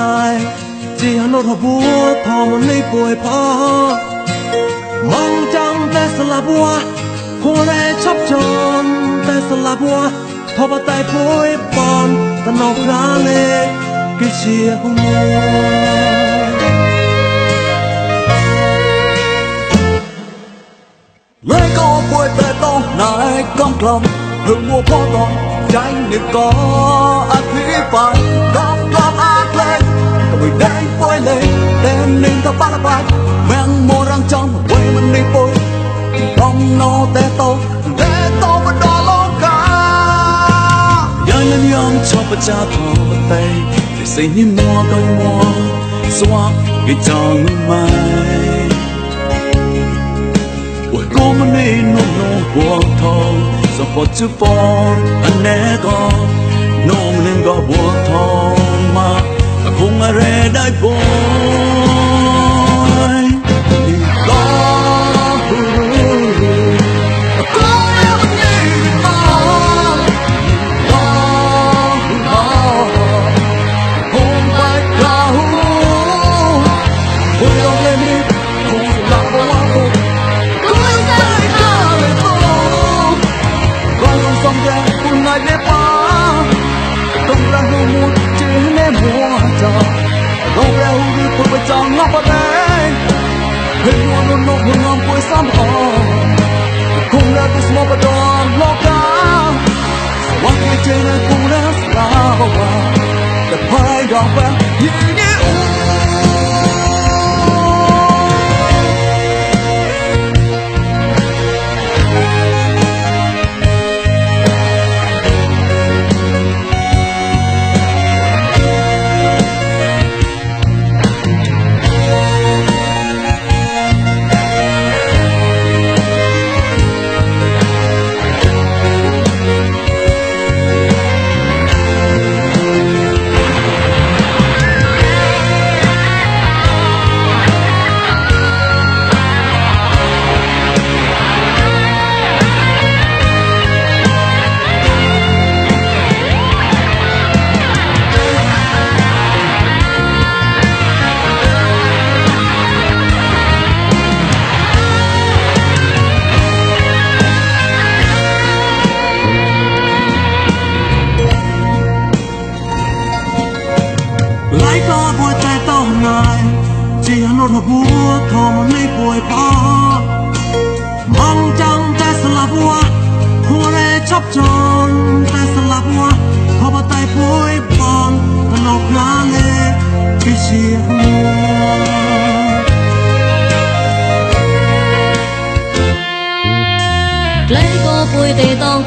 นายจีฮนุทบัวทอมันไม่ป่วยพอมองจังแต่สลับบัวหัวแรชอบจนแต่สลับบัวทบตายป่วยปอนตะนอกราเลกิเชียหัวเลยก็ป่วยแต่ต้องนายกำกลมหึงมัวพ่อตอนใจนึกก็อธิบายមួយដៃពួយលេងតែនឹងទៅបាក់បាក់មាំងមរងចំវិញមិននេះពុយដំណោតែតោតែតោបដល់លោកាយ៉ាងយ៉ាងឈប់បចាធម្មតែតែសេញញមកទៅមកស្វាក់គេចង់មកអត់គុំនេះនោះនោះគួងថងសពតជប៉ុនអណេកោនំនឹងក៏បួងថង hung re dai bo ហើយនួននួនមកងំពួយសំអគុំណាទុស្មបដងលោកកាស្វាក់គេជឿនគុំណាស្លាវតែបាយដល់បែយេ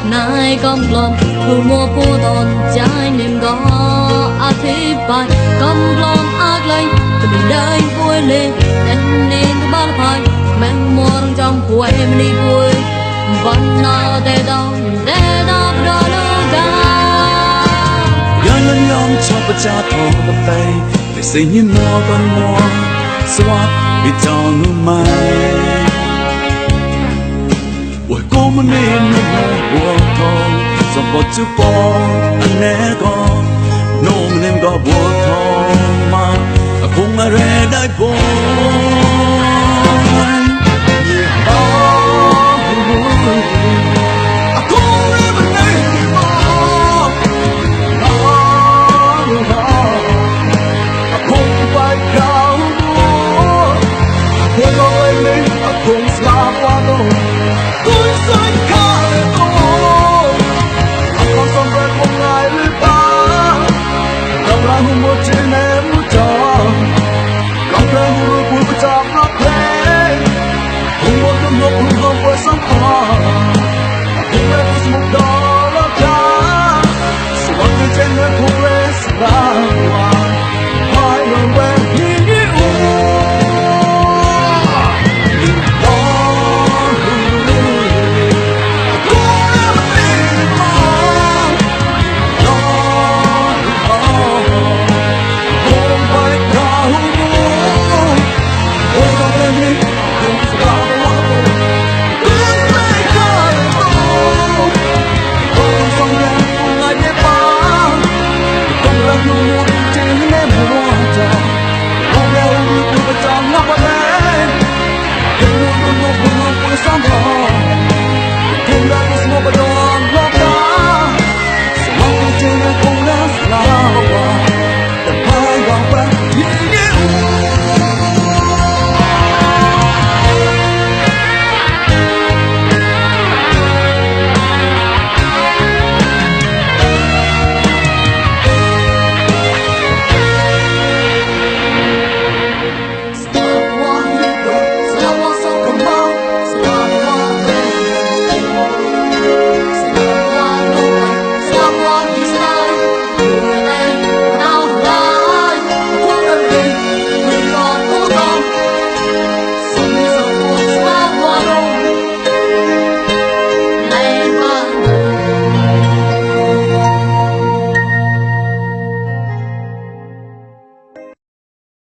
ងណៃកំក្លំគូមួពូតនចាយនិមក៏អធិបាយកំក្លំអក្លែងទៅដើរពួយលេងតែនេះទៅបានហើយមែនមរងចំពួយមនីពួយបានណាតែដល់តែដល់ប្រឡូកាយ៉ាងលំងឈប់បចាធំតែតែសេញណោបានមកស្វាត់ពីចောင်းនោះមក我过门的路我通，怎么就过那个？弄那个我通吗？啊，空啊，热带风。Yeah, oh, oh, oh, oh.